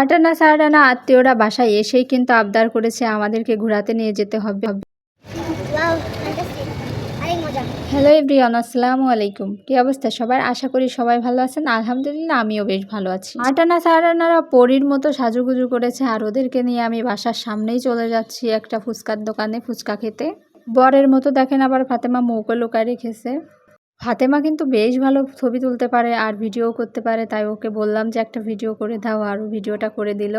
আটানা সারাটানা আত্মীয়রা বাসায় এসেই কিন্তু আবদার করেছে আমাদেরকে ঘোরাতে নিয়ে যেতে হবে। হ্যালো এভরিওয়ান আসসালামু আলাইকুম। কি অবস্থা সবার? আশা করি সবাই ভালো আছেন। আলহামদুলিল্লাহ আমিও বেশ ভালো আছি। আটানা সারানারা পরীর মতো সাজুগুজু করেছে আর ওদেরকে নিয়ে আমি বাসার সামনেই চলে যাচ্ছি একটা ফুচকার দোকানে ফুচকা খেতে। বরের মতো দেখেন আবার ফাতেমা মৌকে লোকায় রেখেছে। ফাতেমা কিন্তু বেশ ভালো ছবি তুলতে পারে আর ভিডিও করতে পারে, তাই ওকে বললাম যে একটা ভিডিও করে দাও আর ভিডিওটা করে দিল।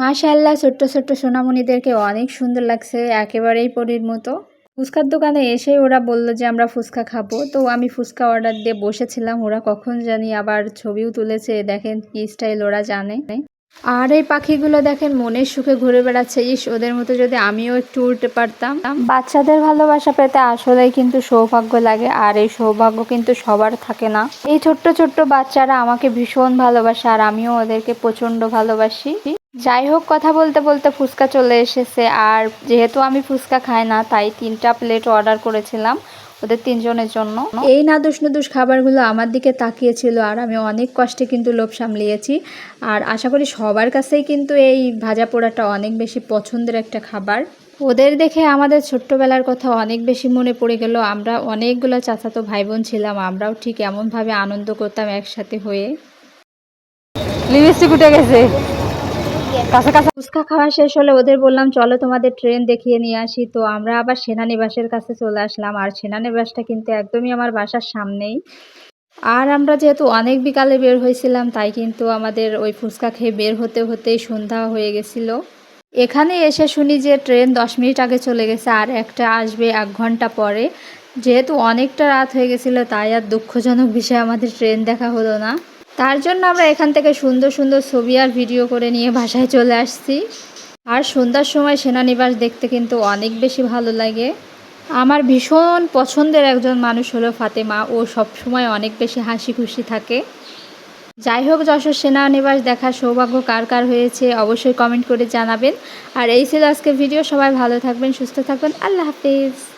মাশাআল্লাহ, ছোট্ট ছোট্ট সোনামণিদেরকে অনেক সুন্দর লাগছে, একেবারেই পরীর মতো। ফুচকার দোকানে এসে ওরা বলল যে, আমরা ফুচকা খাব। তো আমি ফুচকা অর্ডার দিয়ে বসেছিলাম, ওরা কখন জানি আবার ছবিও তুলেছে, দেখেন কি স্টাইল ওরা জানে। আর এই পাখিগুলো দেখেন, মনের সুখে ঘুরে বেড়াচ্ছে। ইস, ওদের মতো যদি আমিও একটু উঠতে পারতাম। বাচ্চাদের ভালোবাসা পেতে আসলেই কিন্তু সৌভাগ্য লাগে, আর এই সৌভাগ্য কিন্তু সবার থাকে না। এই ছোট্ট ছোট্ট বাচ্চারা আমাকে ভীষণ ভালোবাসে, আর আমিও ওদেরকে প্রচণ্ড ভালোবাসি। যাই হোক কথা বলতে বলতে ফুচকা চলে এসেছে। আর যেহেতু আমি ফুচকা খাই না তাই তিনটা প্লেট অর্ডার করেছিলাম ওদের তিনজনের জন্য। এই নাদুস নুদুস খাবারগুলো আমার দিকে তাকিয়েছিল আর আমি অনেক কষ্টে কিন্তু লোভ সামলিয়েছি। আর আশা করি সবার কাছেই কিন্তু এই ভাজা পোড়াটা অনেক বেশি পছন্দের একটা খাবার। ওদের দেখে আমাদের ছোট্টবেলার কথা অনেক বেশি মনে পড়ে গেল। আমরা অনেকগুলো চাচাতো ভাই বোন ছিলাম আমরাও ঠিক এমনভাবে আনন্দ করতাম একসাথে হয়ে। লিপস্টিক উঠে গেছে। কাছে কাছে ফুচকা খাওয়া শেষ হলে ওদের বললাম, চলো তোমাদের ট্রেন দেখিয়ে নিয়ে আসি। তো আমরা আবার সেনানিবাসের কাছে চলে আসলাম। আর সেনানিবাসটা কিন্তু একদমই আমার বাসার সামনেই। আর আমরা যেহেতু অনেক বিকালে বের হয়েছিলাম, তাই কিন্তু আমাদের ওই ফুচকা খেয়ে বের হতে হতেই সন্ধ্যা হয়ে গেছিল। এখানে এসে শুনি যে ট্রেন দশ মিনিট আগে চলে গেছে, আর একটা আসবে এক ঘণ্টা পরে। যেহেতু অনেকটা রাত হয়ে গেছিল, তাই আর দুঃখজনক বিষয়ে আমাদের ট্রেন দেখা হলো না। তার জন্য আমরা এখান থেকে সুন্দর সুন্দর ছবি আর ভিডিও করে নিয়ে বাসায় চলে আসছি। আর সন্ধ্যার সময় সেনানিবাস দেখতে কিন্তু অনেক বেশি ভালো লাগে। আমার ভীষণ পছন্দের একজন মানুষ হলো ফাতেমা। ও সব সময় অনেক বেশি হাসি খুশি থাকে। যাই হোক, যশোর সেনানিবাস দেখার সৌভাগ্য কার কার হয়েছে অবশ্যই কমেন্ট করে জানাবেন। আর এই ছিল আজকে ভিডিও সবাই ভালো থাকবেন, সুস্থ থাকবেন। আল্লাহ হাফিজ।